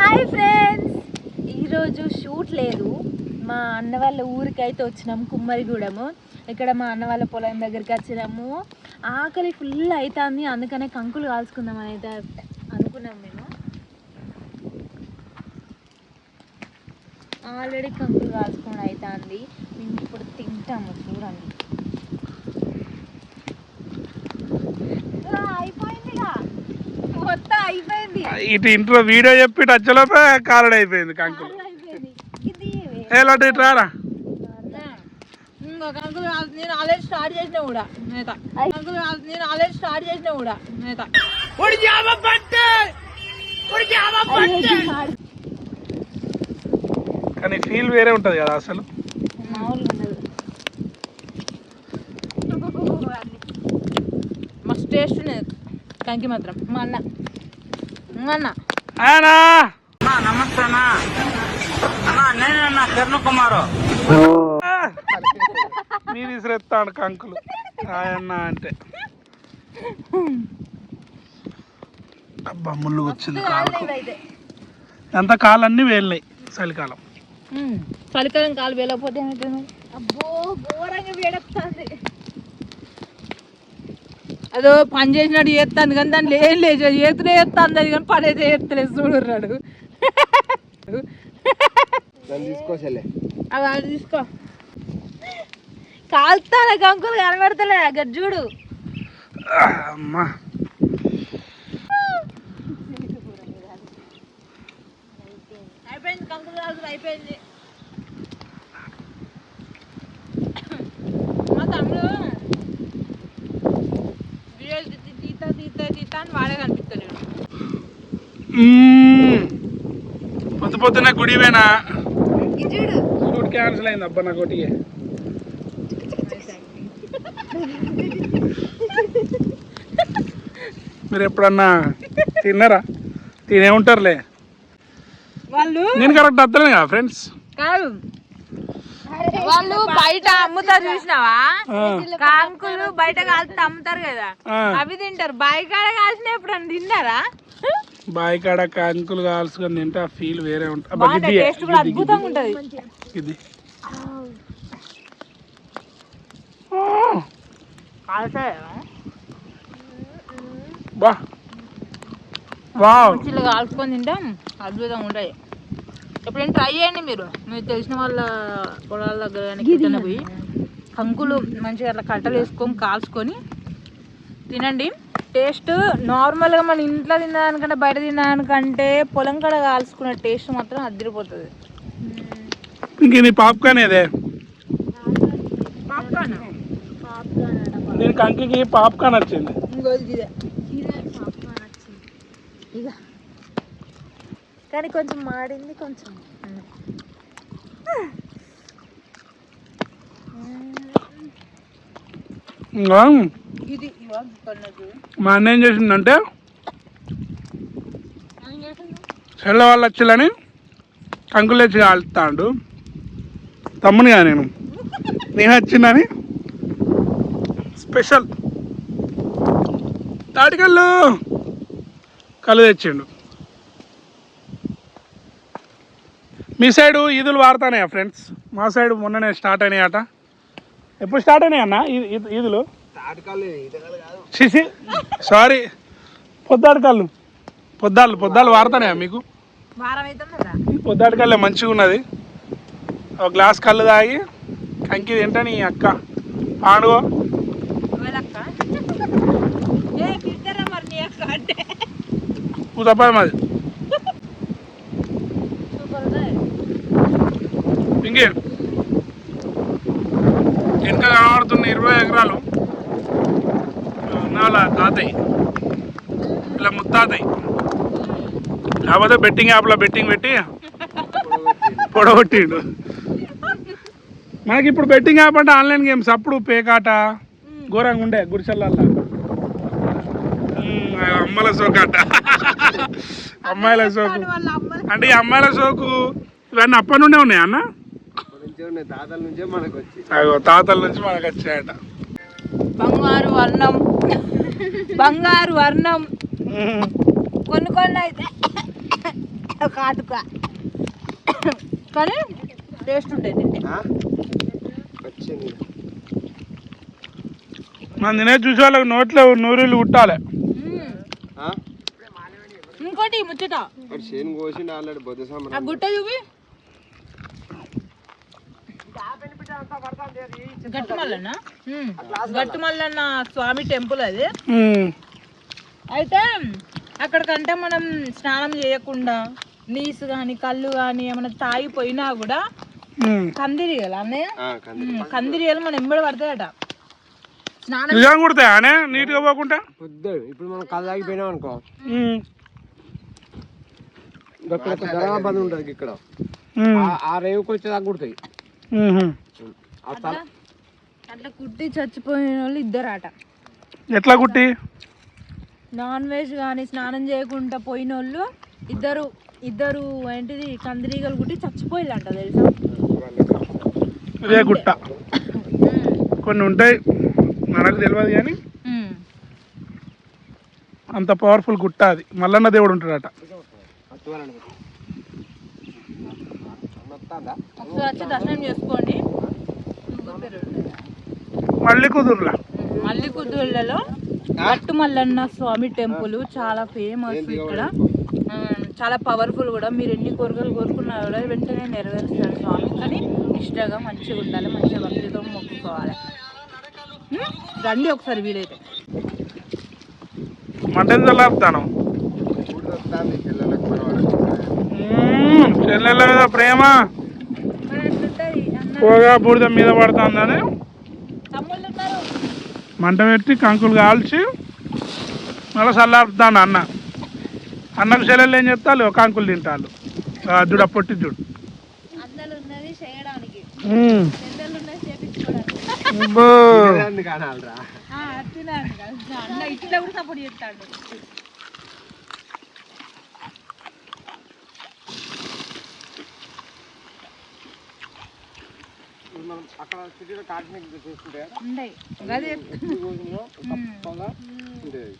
Hi friends. ఈరోజు shoot లేదు. మా అన్న వాళ్ళ ఊరికి అయితే వచ్చినాము కుమ్మరిగూడము. ఇక్కడ మా అన్న వాళ్ళ పొలం దగ్గరికి వచ్చినాము. ఆకలి ఫుల్ అవుతుంది అందుకనే కంకులు కాల్చుకుందామని అయితే అనుకున్నాం మేము. ఆల్రెడీ కంకులు కాల్చుకోవడం అవుతుంది మేము ఇప్పుడు తింటాము చూడండి ఆ, అయిపోయిందిగా మొత్తం అయిపోయింది ఇటు ఇంట్లో వీడియో చెప్పి టచ్లోపే కాలడ్ అయిపోయింది కంకులు. ఇటు రారా నేను ఆల్రెడీ స్టార్ట్ చేసిన కూడా అంకుల్ కాదు, నేను ఆల్రెడీ స్టార్ట్ చేసిన కూడా నేత కానీ ఫీల్ వేరే ఉంటుంది కదా అసలు. ఉండదు. మస్తు టేస్ట్ ఉన్నది. కంకి మాత్రం. మా అన్న. అన్న ఆయనా నమస్తే అన్న. అన్న నేనన్నా కిరణ్ కుమారు విసిరెత్తాడు కంకులు. ఆయన్న అంటే. అబ్బా ముళ్ళు వచ్చింది కాలుకు. అయితే. ఎంత కాలన్నీ వేలినాయి చలికాలం. చలికాలం కాలు వేయలేకపోతే ఏమవుతుంది అబ్బో ఘోరంగా వేడొస్తుంది అదో పని చేసినట్టు చేస్తాను కానీ దాంట్లో ఏం లేదు చేతులే చేస్తాను అది కానీ పని అయితే చేస్తలేదు చూడున్నాడు అవి అది తీసుకో. కాల్తాన కంకులు కనబడతలే గజ్జుడు అమ్మా. అయిపోయింది కంకులు కాదు అయిపోయింది. మా తమ్ముడు పొద్దు పొద్దున గుడివేనా? షూట్ క్యాన్సిల్ అయింది అబ్బా నాకు ఒకటి మీరు ఎప్పుడన్నా తిన్నారా? తినే ఉంటారులే. వాళ్ళు నేను కరెక్ట్ అర్థమే కదా ఫ్రెండ్స్? కాదు. వాళ్ళు బయట అమ్ముతారు చూసినావా? కాంకులు బయట కాల్చి అమ్ముతారు కదా. అవి తింటారు. బాయి కాడ కాల్చిన ఎప్పుడన్నా తిన్నారా? బాయి కాడ కంకులు కాల్చుకొని తింటే ఆ ఫీల్ వేరే ఉంటుంది అబ్బా బాగుంటుంది గిద్ది టేస్ట్ కూడా అద్భుతంగా ఉంటది. ఇది. బా. వావ్. చిల్లు కాల్చుకొని తింటాం. అద్భుతంగా ఉంటాయి ఎప్పుడైనా ట్రై చేయండి మీరు. మీరు తెలిసిన వాళ్ళ పొలాల దగ్గర పోయి కంకులు మంచిగా అట్లా కట్టలు వేసుకొని కాల్చుకొని తినండి. టేస్ట్ నార్మల్గా మన ఇంట్లో తినడానికంటే బయట తినడానికంటే పొలం కాడ కాల్చుకునే టేస్ట్ మాత్రం అదిరిపోతుంది. ఇంక పాప్కార్న్ ఏదే? పాప్కార్న్. దీని కంకికి పాప్కార్న్ వచ్చింది. కానీ కొంచెం మాడింది కొంచెం. ఇంకా మా అన్న ఏం చేసిందంటే సెల్ల వాళ్ళు వచ్చిలని కంకులు తెచ్చి కాలుతాడు తమ్మునిగా నేను. నేను వచ్చిందని స్పెషల్. తాటికల్లు కళ్ళు తెచ్చిండు. మీ సైడు ఈదులు వాడుతానయా ఫ్రెండ్స్? మా సైడ్ మొన్ననే స్టార్ట్ అయినాయి అట ఎప్పుడు స్టార్ట్ అయినాయి అన్న ఈదులు? చిసి సారీ. పొద్దాటికల్లు పొద్దాలు పొద్దాలు వాడతానయా మీకు? ఈ పొద్దాటికల్లే మంచిగా ఉన్నది. ఒక గ్లాస్ కళ్ళు తాగి కంకి తింటా నీ అక్క. పాడుగో పూతపాయ మాది. ఇంకే? వెనక కనబడుతున్న ఇరవై ఎకరాలు నాల తాతయ్య. ఇలా ముత్తాతయ్య. కాకపోతే బెట్టింగ్ యాప్లో బెట్టింగ్ పెట్టి పొడగొట్టిండు మనకి ఇప్పుడు బెట్టింగ్ యాప్ అంటే ఆన్లైన్ గేమ్స్. అప్పుడు పేకాట ఘోరంగా ఉండే గుడిసెల్లల్లా మ్మ్, అమ్మల సోకాట అమ్మాయిల సోకు అంటే ఈ అమ్మాయిల సోకు ఇవన్నీ అప్పటి నుండే ఉన్నాయి అన్న? అయ్యో తాతల నుంచి మనకు వచ్చాయట బంగారు వర్ణం బంగారు వర్ణం కొన్ని కొన్ని అయితే కాటుక. కానీ టేస్ట్ ఉంటాయి తింటే. వచ్చింది. మనం తినే చూసే వాళ్ళకి నోట్లో నూరిళ్ళు కుట్టాలి మ్మ్. ఇంకోటి ముచ్చట. గుట్ట చూపి. గట్టుమల్లన్న? స్వామి టెంపుల్ అది. అయితే అక్కడికంటే మనం స్నానం చేయకుండా నీసు కానీ కళ్ళు కానీ ఏమైనా తాగిపోయినా కూడా. కందిరియాలి అన్నయ్య. కందిరియాలు మనం ఎంబడి పడతాయట. స్నానం కుడతాయా పోకుండా? ఇప్పుడు మనం కళ్ళు తాగిపోయినాం అనుకో. ఇక్కడ బంద్ ఉంటుంది. ఆ- ఆ రేవుకి వచ్చేదాకా కుడతాయి ఉహు. ఆ తల అట్లా కుట్టి చచ్చిపోయిన వాళ్ళు ఇద్దరాట. ఎట్లా కుట్టి? నాన్ వెజ్ కానీ స్నానం చేయకుండా పోయిన వాళ్ళు ఇద్దరు ఇద్దరు ఏంటిది కందిరీగలు కుట్టి చచ్చిపోయిల్లంట తెలుసా? ఇదే గుట్ట. కొన్ని ఉంటాయి మనకు తెలియదు కానీ. అంత పవర్ఫుల్ గుట్ట అది. మల్లన్న దేవుడు ఉంటాడట. ఒకసారి వచ్చి దర్శనం చేసుకోండి. మళ్ళీ కుదురులా? మల్లి కుదుళ్ళలో గట్టు మల్లన్న స్వామి టెంపుల్ చాలా ఫేమస్ ఇక్కడ. చాలా పవర్ఫుల్ కూడా. మీరు ఎన్ని కోరికలు కోరుకున్నా కూడా వెంటనే నెరవేరుస్తారు స్వామి. కానీ నిష్టగా మంచిగా ఉండాలి మంచిగా భక్తితో మొక్కుకోవాలి? రండి ఒకసారి వీలైతే. మంటని. చెల్లెళ్ళ మీద ప్రేమ. పోగా బూడిద మీద పడుతుందని తమ్ముళ్ళు ఉన్నారు. మంట పెట్టి కంకులు కాల్చి మళ్ళీ చల్లారుతాను అన్న. అన్నకు చెల్లెళ్ళు ఏం చెప్తారు కంకులు తింటారు జుడ పొట్టి జుడు అబ్బో. పిల్లల్ని కానాలిరా అన్న ఇట్లా కూడా సపోర్ట్ చేస్తాడు ఇప్పుడు మనం అక్కడ సిటీలో కాటన్ చేసుకుంటే తప్పగా ఉండేది